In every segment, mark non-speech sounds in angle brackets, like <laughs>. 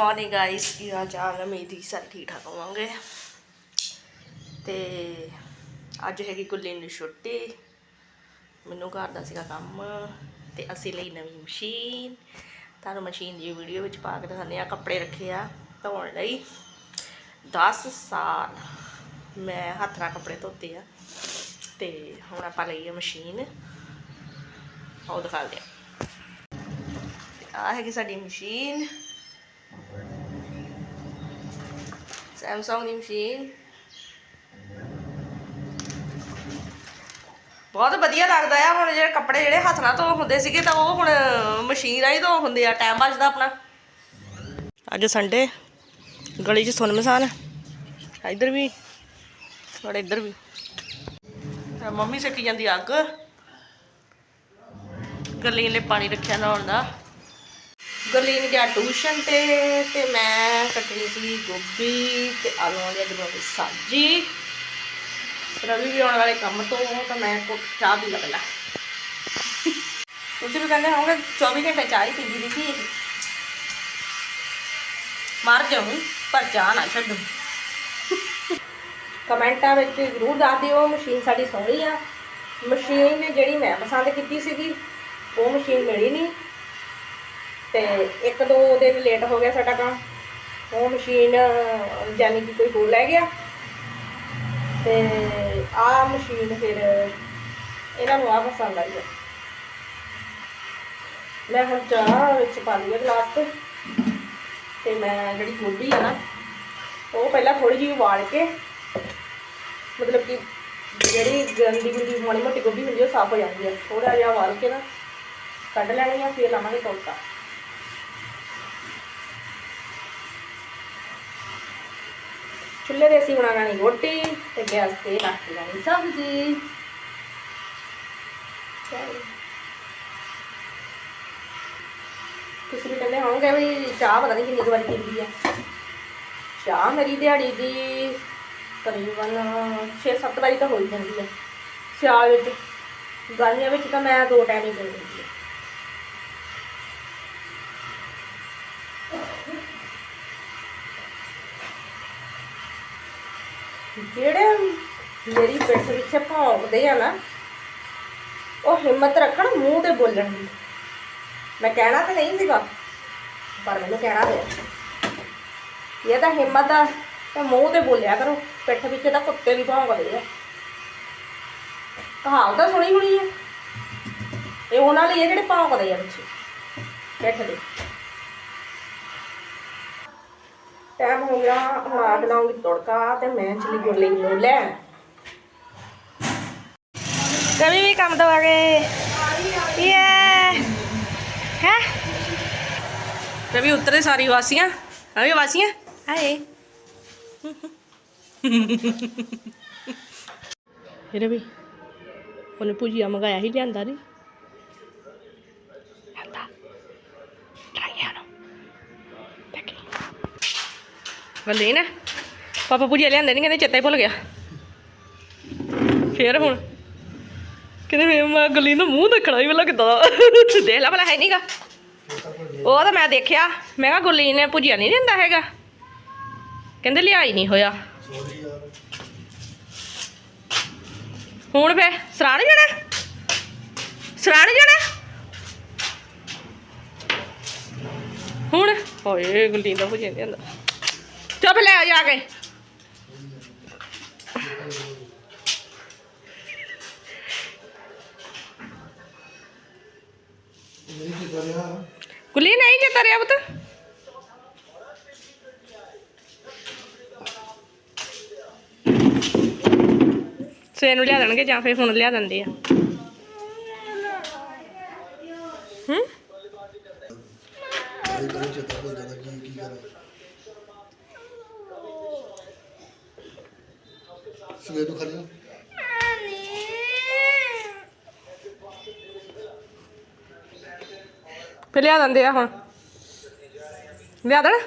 Morning guys ਕੀ ਹਾਲ ਚਾਲ ਹੈ ਮੇਰੀ ਸਾਰੇ ਠੀਕ ਠਾਕ ਹੋਵਾਂਗੇ। ਤੇ ਅੱਜ ਹੈਗੀ ਕੁੱਲੀ ਨੂੰ ਛੁੱਟੀ। ਮੈਨੂੰ ਘਰ ਦਾ ਸੀਗਾ ਕੰਮ ਤੇ ਅਸੀਂ ਲਈ ਨਵੀਂ ਮਸ਼ੀਨ। ਤੁਹਾਨੂੰ ਮਸ਼ੀਨ ਦੀ ਵੀਡੀਓ ਵਿੱਚ ਪਾ ਕੇ ਦਿਖਾਉਂਦੇ ਆ ਕੱਪੜੇ ਰੱਖੇ ਆ ਧੋਣ ਲਈ। 10 ਸਾਲ ਮੈਂ ਹੱਥ ਨਾਲ ਕੱਪੜੇ ਧੋਤੇ ਆ ਤੇ ਹੁਣ ਆਪਾਂ ਲਈ ਆ ਮਸ਼ੀਨ। ਆਓ ਦਿਖਾਉਂਦੇ ਆ ਆ ਹੈਗੀ ਸਾਡੀ ਮਸ਼ੀਨ। ਸੈਮਸੰਗ ਦੀ ਮਸ਼ੀਨ ਬਹੁਤ ਵਧੀਆ ਲੱਗਦਾ ਆ, ਹੁਣ ਜਿਹੜੇ ਕੱਪੜੇ ਜਿਹੜੇ ਹੱਥ ਨਾਲ ਧੋ ਹੁੰਦੇ ਸੀਗੇ ਤਾਂ ਉਹ ਹੁਣ ਮਸ਼ੀਨ ਰਾਹੀਂ ਧੋ ਹੁੰਦੇ ਆ ਟਾਈਮ ਬਚਦਾ ਆਪਣਾ। ਅੱਜ ਸੰਡੇ ਗਲੀ 'ਚ ਸੁਣ ਮਸਾਨ। ਇੱਧਰ ਵੀ ਔਰ ਇੱਧਰ ਵੀ। ਮੰਮੀ ਸੇਕੀ ਜਾਂਦੀ ਅੱਗ। ਗਰਲੀਨ ਲਈ ਪਾਣੀ ਰੱਖਿਆ ਨਹਾਉਣ ਦਾ। ਗਰਲੀਨ ਗਿਆ ਟਿਊਸ਼ਨ ਤੇ ਤੇ ਮੈਂ ਕੱਟਣੀ ਸੀ ਗੋਭੀ ਤੇ ਆਲੂਆਂ ਦੀ ਅੱਜ ਬਣਾਉਣੀ ਸਬਜ਼ੀ। ਰਵੀ ਵੀ ਆਉਣ ਵਾਲੇ ਕੰਮ ਤੋਂ, ਤਾਂ ਮੈਂ ਕੋ ਚਾਹ ਵੀ ਲੱਗ ਲਾ ਤੁਸੀਂ ਵੀ ਕਹਿੰਦੇ ਹੋਵੋਗੇ 24 ਘੰਟੇ ਚਾਹ ਹੀ ਪੀਂਦੀ ਰਹੀ ਸੀ ਮਰ ਜਾਊਂ, ਪਰ ਚਾਹ ਨਾ ਛੱਡੂ। ਕਮੈਂਟਾਂ ਵਿੱਚ ਜ਼ਰੂਰ ਦੱਸ ਦਿਓ, ਮਸ਼ੀਨ ਸਾਡੀ ਸੋਹਣੀ ਆ। ਮਸ਼ੀਨ ਜਿਹੜੀ ਮੈਂ ਪਸੰਦ ਕੀਤੀ ਸੀਗੀ, ਉਹ ਮਸ਼ੀਨ ਮਿਲੀ ਨਹੀਂ। ਤੇ ਇੱਕ ਦੋ ਦਿਨ ਲੇਟ ਹੋ ਗਿਆ ਸਾਡਾ ਕੰਮ। ਉਹ ਮਸ਼ੀਨ ਯਾਨੀ ਕਿ ਕੋਈ ਹੋਰ ਲੈ ਗਿਆ। ਤੇ ਆ ਮਸ਼ੀਨ ਫਿਰ ਇਹਨਾਂ ਨੂੰ ਆ ਪਸੰਦ ਆਈ ਆ। ਮੈਂ ਹੁਣ ਚਾਹ ਵਿੱਚ ਪਾ ਲਈ ਗਲਾਸ ਤੇ। ਤੇ ਮੈਂ ਜਿਹੜੀ ਗੋਭੀ ਆ ਨਾ, ਉਹ ਪਹਿਲਾਂ ਥੋੜੀ ਜਿਹੀ ਉਬਾਲ ਕੇ, ਮਤਲਬ ਕਿ ਜਿਹੜੀ ਗੰਦੀ ਗੁੰਦੀ ਮਾੜੀ ਮੋਟੀ ਗੋਭੀ ਹੁੰਦੀ ਉਹ ਸਾਫ਼ ਹੋ ਜਾਂਦੀ ਹੈ ਥੋੜਾ ਜਿਹਾ ਉਬਾਲ ਕੇ ਨਾ ਕੱਢ ਲੈਣੀ ਆ, ਫਿਰ ਲਾਵਾਂਗੇ ਤੜਕਾ। ਚੁੱਲ੍ਹੇ ਤੇ ਅਸੀਂ ਬਣਾ ਲੈਣੀ ਰੋਟੀ ਤੇ ਗੈਸ ਤੇ ਰੱਖ ਲੈਣੀ ਸਬਜ਼ੀ। ਤੁਸੀਂ ਵੀ ਕਹਿੰਦੇ ਹੋਵੋਗੇ ਵੀ ਚਾਹ ਪਤਾ ਨਹੀਂ ਕਿੰਨੀ ਕੁ ਵਾਰੀ ਪੀਂਦੀ ਆ। ਚਾਹ ਮੇਰੀ ਦਿਹਾੜੀ ਦੀ ਤਕਰੀਬਨ 6-7 ਵਾਰੀ ਤਾਂ ਹੋ ਹੀ ਜਾਂਦੀ ਆ। ਸਿਆਲ ਵਿੱਚ, ਗਰਮੀਆਂ ਵਿੱਚ ਤਾਂ ਮੈਂ ਦੋ ਟਾਈਮ ਹੀ ਪੀਂਦੀ ਹਾਂ ਜਿਹੜੇ ਮੇਰੀ ਪਿੱਠ ਪਿੱਛੇ ਭੌਂਕਦੇ ਆ ਨਾ, ਉਹ ਹਿੰਮਤ ਰੱਖਣ, ਮੂੰਹ ਤੇ ਬੋਲਣ ਦੀ। ਮੈਂ ਕਹਿਣਾ ਤਾਂ ਨਹੀਂ ਸੀਗਾ, ਪਰ ਮੈਨੂੰ ਕਹਿਣਾ ਪਿਆ ਇਹ ਤਾਂ ਹਿੰਮਤ ਆ, ਤਾਂ ਮੂੰਹ ਤੇ ਬੋਲਿਆ ਕਰੋ, ਪਿੱਠ ਪਿੱਛੇ ਤਾਂ ਕੁੱਤੇ ਵੀ ਭੌਂਕਦੇ ਆ। ਕਹਾਵਤ ਤਾਂ ਸੁਣੀ ਹੋਣੀ ਆ। ਇਹ ਉਹਨਾਂ ਲਈ ਆ ਜਿਹੜੇ ਭੌਂਕਦੇ ਆ ਪਿੱਛੇ, ਪਿੱਠ ਦੇ। ਟਾਈਮ ਹੋ ਗਿਆ ਹੁਣ ਆ ਬਣਾਉਂਗੀ ਤੜਕਾ ਤੇ ਮੈਂ ਚਲੀ ਗੁਰਲੀ ਨੂੰ ਲੈਣ ਕਵੀ ਵੀ ਕੰਮ ਤੋਂ ਆ ਗਏ। ਯੇ। ਹੈ? ਰਵੀ ਉਤਰੇ ਸਾਰੀ ਵਾਸੀਆਂ। ਰਵੀ ਵਾਸੀਆਂ। ਹਾਏ। ਰਵੀ ਉਹਨੇ ਭੁਜੀਆ ਮੰਗਾਇਆ ਹੀ ਲਿਆਂਦਾ ਨਹੀਂ ਵੱਲੇ ਨਾ ਪਾਪਾ ਭੁਜੀਆ ਲਿਆਂਦੇ ਨਹੀਂ ਕਹਿੰਦੇ ਚੇਤਾ ਹੀ ਭੁੱਲ ਗਿਆ। ਫੇਰ ਹੁਣ ਕਹਿੰਦੇ ਫੇਰ ਮੈਂ ਗਲੀ ਨੂੰ ਮੂੰਹ ਦੇਖਣਾ ਹੀ ਵਾਲਾ ਕਿਦਾਂ ਦੇਖ ਲੈ ਭਲਾ ਹੈ ਨਹੀਂਗਾ ਉਹ ਤਾਂ ਮੈਂ ਦੇਖਿਆ, ਮੈਂ ਕਿਹਾ ਗੁਰਲੀਨ ਨੇ ਭੁਜੀਆ ਨਹੀਂ ਦਿੰਦਾ ਹੈਗਾ। ਕਹਿੰਦੇ ਲਿਆ ਹੀ ਨਹੀਂ ਹੋਇਆ। ਹੁਣ ਫੇ ਸਰਾਣ ਜਾਣਾ? ਸਰਾਣ ਜਾਣਾ? ਹੁਣ ਓਏ ਗੁਰਲੀਨ ਦਾ ਭੁਜੀਆ ਨਹੀਂ ਦਿੰਦਾ ਚੁੱਪ ਲੈ ਆ ਜਾ ਕੇ। ਗੁਰਲੀਨ ਨਹੀਂ ਜੇ ਤਰਿਆ ਪੁੱਤ? ਸਵੇਰ ਨੂੰ ਲਿਆ ਦੇਣਗੇ ਜਾਂ ਫਿਰ ਹੁਣ ਲਿਆ ਦਿੰਦੇ ਆ। ਹੂੰ? ਸਵੇਰ ਨੂੰ ਖੜੀ ਫਿਰ ਲਿਆ ਦਿੰਦੇ ਆ ਹੁਣ। ਲਿਆ ਦੇਣ?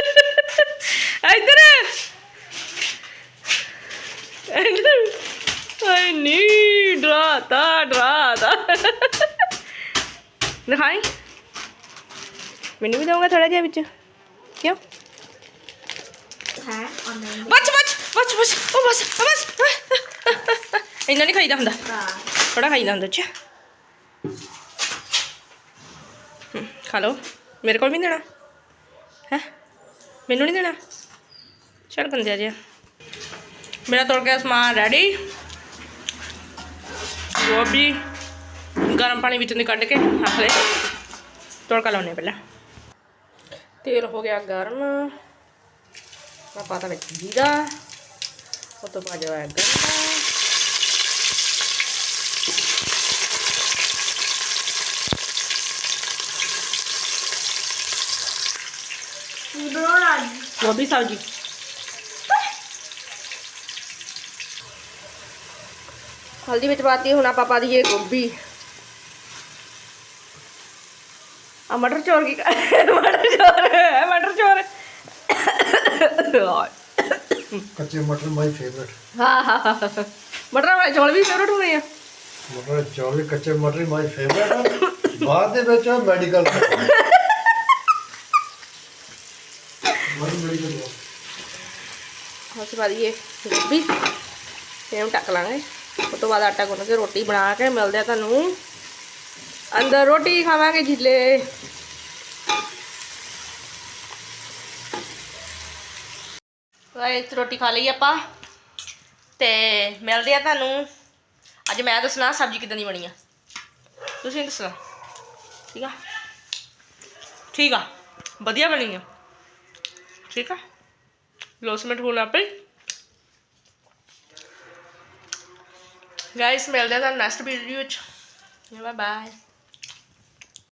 <laughs> ਜੀ ਮੈਨੂੰ ਵੀ ਦਊਂਗਾ ਥੋੜਾ ਜਿਹਾ ਵਿੱਚ। ਕਿਉਂ? ਹੈ ਬਸ ਬਸ ਬਸ ਉਹ ਬਸ ਉਹ ਬਸ ਇੰਨਾ ਨਹੀਂ ਖਾਈਦਾ ਹੁੰਦਾ। ਥੋੜਾ ਖਾਈਦਾ ਹੁੰਦਾ ਹਮ, ਖਾ ਲਓ। ਮੇਰੇ ਕੋਲ ਵੀ ਦੇਣਾ। ਹੈ? ਮੈਨੂੰ ਨਹੀਂ ਦੇਣਾ? ਚਲ ਗੰਦਿਆ ਜਿਹਾ। ਮੇਰਾ ਤੁਰ ਗਿਆ ਸਮਾਨ ਰੈਡੀ ਗੋਭੀ। ਗਰਮ ਪਾਣੀ ਵਿੱਚੋਂ ਦੀ ਕੱਢ ਕੇ ਰੱਖ ਲੈ ਤੜਕਾ ਲਾਉਣੇ ਪਹਿਲਾਂ। ਤੇਲ ਹੋ ਗਿਆ ਗਰਮ। ਮੈਂ ਪਾਤਾ ਵਿੱਚ ਜੀਰਾ। ਉਹ ਤੋਂ ਪਾ ਜਾਇਆ ਗੰਡਾ ਗੋਭੀ ਸਬਜ਼ੀ। ਹਲਦੀ ਵਿੱਚ ਪਾਤੀ ਹੁਣ ਆਪਾਂ ਪਾ ਦਈਏ ਗੋਭੀ। ਆ ਮਟਰ ਚੋਰ ਕੀ ਮਟਰ ਚੋਰ ਹੈ ਮਟਰ ਚੋਰ ਕੱਚੇ ਮਟਰ ਮਾਈ ਫੇਵਰਟ ਹਾਂ ਹਾਂ ਹਾਂ। ਮਟਰ ਵਾਲੇ ਚੌਲ ਵੀ ਫੇਵਰਟ ਹੋਣੇ ਆ। ਮਟਰ ਚੌਲ ਵੀ ਕੱਚੇ ਮਟਰ ਮਾਈ ਫੇਵਰਟ ਬਾਅਦ ਦੇ ਵਿੱਚ ਮੈਡੀਕਲ ਮਾਈ ਮੈਡੀਕਲ ਗੋਭੀ। ਤੇ ਇਹਨੂੰ ਟੱਕ ਲਾਂਗੇ। ਉਸ ਤੋਂ ਬਾਅਦ ਆਟਾ ਗੁੰਨ ਕੇ ਰੋਟੀ ਬਣਾ ਕੇ ਮਿਲਦੇ ਆ ਤੁਹਾਨੂੰ। ਅੰਦਰ ਰੋਟੀ ਖਾਵਾਂਗੇ ਜਿੱਲੇ ਗਾਇਸ ਰੋਟੀ ਖਾ ਲਈ ਆਪਾਂ। ਤੇ ਮਿਲਦੇ ਆ ਤੁਹਾਨੂੰ। ਅੱਜ ਮੈਂ ਦੱਸਣਾ ਸਬਜ਼ੀ ਕਿਦਾਂ ਦੀ ਬਣੀ ਆ। ਤੁਸੀਂ ਦੱਸਣਾ। ਠੀਕ ਆ? ਠੀਕ ਆ। ਵਧੀਆ ਬਣੀ ਆ। ਠੀਕ ਆ? ਲੋਸਮੈਂਟ ਹੋਣਾ ਪਈ ਗਾਇਸ ਮਿਲਦੇ ਆ ਤੁਹਾਨੂੰ ਨੈਕਸਟ ਵੀਡੀਓ ਚ ਬਾਏ ਬਾਏ